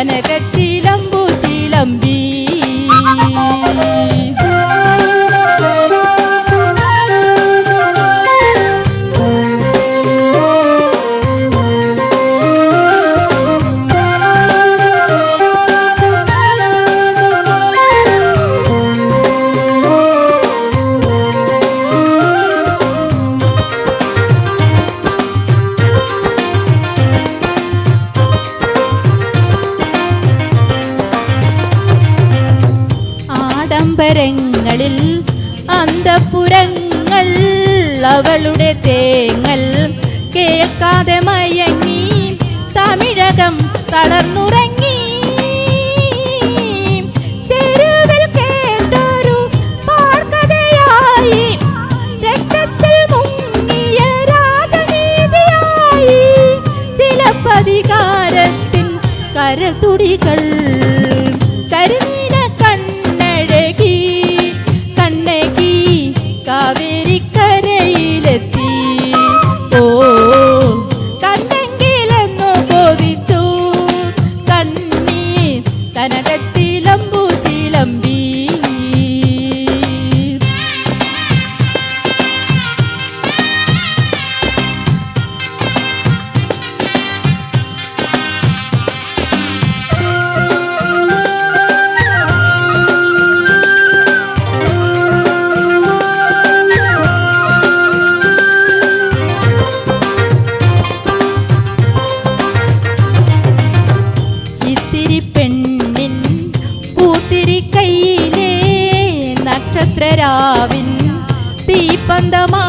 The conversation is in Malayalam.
and I get. അമ്പരങ്ങളിൽ അന്തപുരങ്ങൾ അവളുടെ തേങ്ങൽ കേൾക്കാതെ മയങ്ങി തമിഴകം തളർന്നുറങ്ങി. കയ്യിലെ നക്ഷത്രരാവിൻ തീപ്പന്തമാ